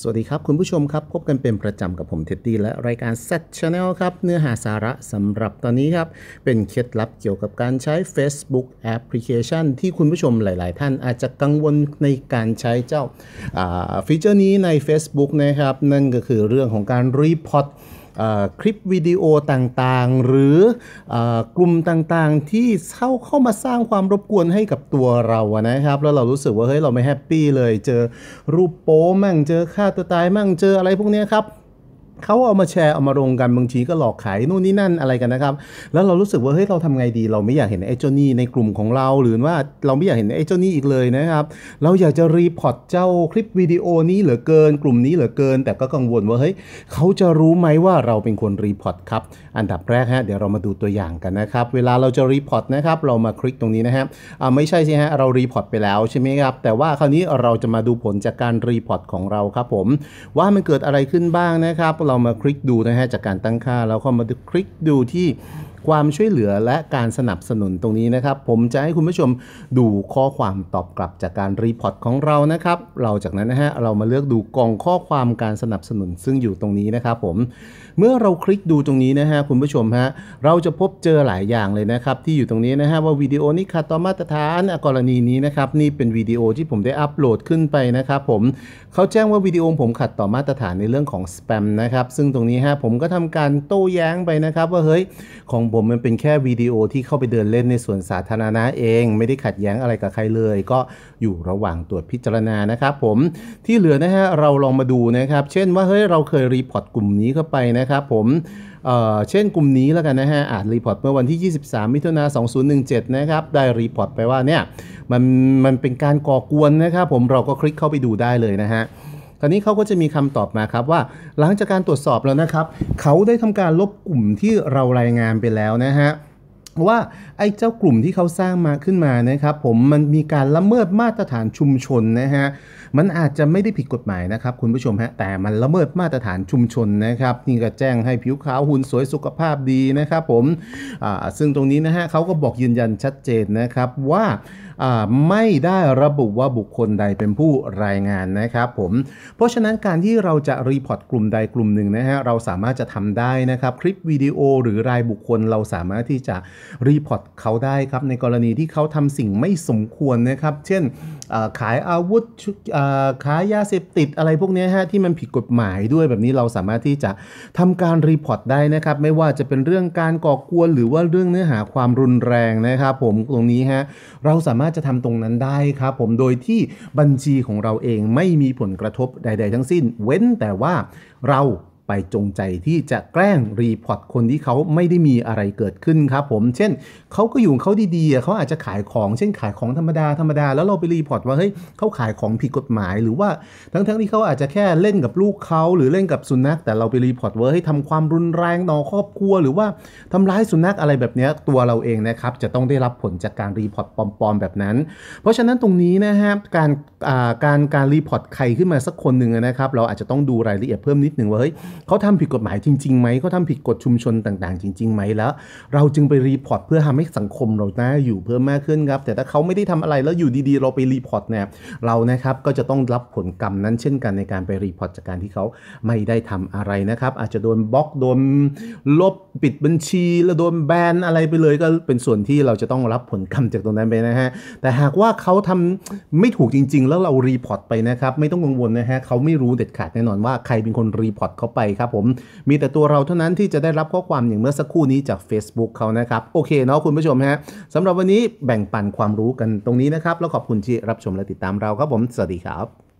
สวัสดีครับ คุณผู้ชมครับ พบกันเป็นประจำกับผมเท็ดดี้และรายการ Set Channel ครับ เนื้อหาสาระสำหรับตอนนี้ครับ เป็นเคล็ดลับเกี่ยวกับการใช้ Facebook Application ที่คุณผู้ชมหลาย ๆ ท่านอาจจะกังวลในการใช้เจ้าฟีเจอร์นี้ใน Facebook นะครับ นั่นก็คือเรื่องของการรีพอร์ต คลิปวิดีโอต่างๆ หรือกลุ่มต่างๆ ที่เข้าเข้ามาสร้างความรบกวนให้กับตัวเราอะนะครับ แล้วเรารู้สึกว่าเฮ้ยเราไม่แฮปปี้เลย เจอรูปโป้มั่งเจอฆ่าตัวตายมั่งเจออะไรพวกนี้ครับ เขาเอามาแชร์เอามาลงกันบางทีก็หลอกขายนู่นนี่นั่นอะไรกันนะครับ แล้วเรารู้สึกว่าเฮ้ยเราทำไงดี เราไม่อยากเห็นไอ้เจ้านี่ในกลุ่มของเรา หรือว่าเราไม่อยากเห็นไอ้เจ้านี่อีกเลยนะครับ เราอยากจะรีพอร์ตเจ้าคลิปวิดีโอนี้เหลือเกิน กลุ่มนี้เหลือเกิน แต่ก็กังวลว่าเฮ้ยเขาจะรู้ไหมว่าเราเป็นคนรีพอร์ตครับอันดับแรกฮะเดี๋ยวเรามาดูตัวอย่างกันนะครับเวลาเราจะรีพอร์ตนะครับเรามาคลิกตรงนี้นะครับอ่าไม่ใช่สิฮะเรารีพอร์ตไปแล้วใช่ไหมครับแต่ว่าคราวนี้เราจะมาดูผลจากการรีพอร์ตของเราครับผมว่ามันเกิดอะไรขึ้นบ้างนะครับเเรามาคลิกดูนะฮะจากการตั้งค่า แล้วก็มาคลิกดูที่ ความช่วยเหลือและการสนับสนุนตรงนี้นะครับ ผมจะให้คุณผู้ชมดูข้อความตอบกลับจากการรีพอร์ตของเรานะครับ เราจากนั้นนะฮะเรามาเลือกดูกล่องข้อความการสนับสนุนซึ่งอยู่ตรงนี้นะครับผมเมื่อเราคลิกดูตรงนี้นะฮะคุณผู้ชมฮะเราจะพบเจอหลายอย่างเลยนะครับ ที่อยู่ตรงนี้นะฮะว่าวิดีโอนี้ขัดต่อมาตรฐานกรณีนี้นะครับนี่เป็นวิดีโอที่ผมได้อัปโหลดขึ้นไปนะครับผมเขาแจ้งว่าวิดีโอผมขัดต่อมาตรฐานในเรื่องของสแปมนะครับซึ่งตรงนี้ฮะผมก็ทำการโต้แย้งไปนะครับว่าเฮ้ยของผมมันเป็นแค่วิดีโอที่เข้าไปเดินเล่นในส่วนสาธารณะเอง ไม่ได้ขัดแย้งอะไรกับใครเลย ก็อยู่ระหว่างตรวจพิจารณานะครับผมที่เหลือนะฮะเราลองมาดูนะครับ เช่นว่าเฮ้ยเราเคยรีพอร์ตกลุ่มนี้เข้าไปนะครับผมเเช่นกลุ่มนี้แล้วกันนะฮะอาจรีพอร์ตเมื่อวันที่ 23 มิถุนา2017 นะครับ ได้รีพอร์ตไปว่าเนี่ยมันมันเป็นการก่อกวนนะครับผมเราก็คลิกเข้าไปดูได้เลยนะฮะ ตอนนี้เขาก็จะมีคำตอบมาครับว่า หลังจากการตรวจสอบแล้วนะครับ เขาได้ทำการลบกลุ่มที่เรารายงานไปแล้วนะฮะว่าไอ้เจ้ากลุ่มที่เขาสร้างมาขึ้นมานะครับ ผมมันมีการละเมิดมาตรฐานชุมชนนะฮะ มันอาจจะไม่ได้ผิดกฎหมายนะครับคุณผู้ชมฮะแต่มันละเมิดมาตรฐานชุมชนนะครับนี่ก็แจ้งให้ผิวขาวหุ่นสวยสุขภาพดีนะครับผมซึ่งตรงนี้นะฮะเขาก็บอกยืนยันชัดเจนนะครับว่าไม่ได้ระบุว่าบุคคลใดเป็นผู้รายงานนะครับผมเพราะฉะนั้นการที่เราจะรีพอร์ตกลุ่มใดกลุ่มหนึ่งนะฮะเราสามารถจะทำได้นะครับคลิปวิดีโอหรือรายบุคคลเราสามารถที่จะรีพอร์ตเขาได้ครับในกรณีที่เขาทำสิ่งไม่สมควรนะครับ เช่นขายอาวุธขายยาเสพติดอะไรพวกนี้ฮะที่มันผิดกฎหมายด้วยแบบนี้เราสามารถที่จะทำการรีพอร์ตได้นะครับ ไม่ว่าจะเป็นเรื่องการก่อกวนหรือว่าเรื่องเนื้อหาความรุนแรงนะครับผมตรงนี้ฮะเราสามารถจะทำตรงนั้นได้ครับผมโดยที่บัญชีของเราเองไม่มีผลกระทบใด ๆ ทั้งสิ้น เว้นแต่ว่าเรา ไปจงใจที่จะแกล้งรีพอร์ตคนที่เขาไม่ได้มีอะไรเกิดขึ้นครับผม เช่นเขาก็อยู่เขาดีๆเขาอาจจะขายของ เช่นขายของธรรมดาธรรมดาแล้วเราไปรีพอร์ตว่าเฮ้ยเขาขายของผิดกฎหมาย หรือว่าทั้งๆที่เขาอาจจะแค่เล่นกับลูกเขาหรือเล่นกับสุนัข แต่เราไปรีพอร์ตว่าเฮ้ยทำความรุนแรงต่อครอบครัว หรือว่าทำร้ายสุนัขอะไรแบบนี้ตัวเราเองนะครับจะต้องได้รับผลจากการรีพอร์ตปลอมๆแบบนั้น เพราะฉะนั้นตรงนี้นะฮะการ การการรีพอร์ตใครขึ้นมาสักคนหนึ่งนะครับ เราอาจจะต้องดูรายละเอียดเพิ่มนิดหนึ่งว่าเฮ้ยเขาทำผิดกฎหมายจริงๆไหมเขาทำผิดกฎชุมชนต่างๆ จริงๆไหมแล้ว เราจึงไปรีพอร์ตเพื่อทำให้สังคมเราน่าอยู่เพิ่มมากขึ้นครับ แต่ถ้าเขาไม่ได้ทำอะไรแล้วอยู่ดีๆ เราไปรีพอร์ตเนี่ยเรานะครับก็จะต้องรับผลกรรมนั้นเช่นกันในการไปรีพอร์ตจากการที่เขาไม่ได้ทำอะไรนะครับ อาจจะโดนบล็อกโดนลบปิดบัญชี แล้วโดนแบนอะไรไปเลยก็เป็นส่วนที่เราจะต้องรับผลกรรมจากตรงนั้นไปนะฮะแต่หากว่าเขาทำไม่ถูกจริงๆแล้วเรารีพอร์ตไปนะครับไม่ต้องกังวลนะฮะเขาไม่รู้เด็ดขาดแน่นอนว่าใครเป็นคนรีพอร์ตเขาไปครับผมมีแต่ตัวเราเท่านั้นที่จะได้รับข้อความอย่างเมื่อสักครู่นี้จาก Facebook เขานะครับโอเคเนาะคุณผู้ชมฮะสำหรับวันนี้แบ่งปันความรู้กันตรงนี้นะครับแล้วขอบคุณที่รับชมและติดตามเราครับผมสวัสดีครับ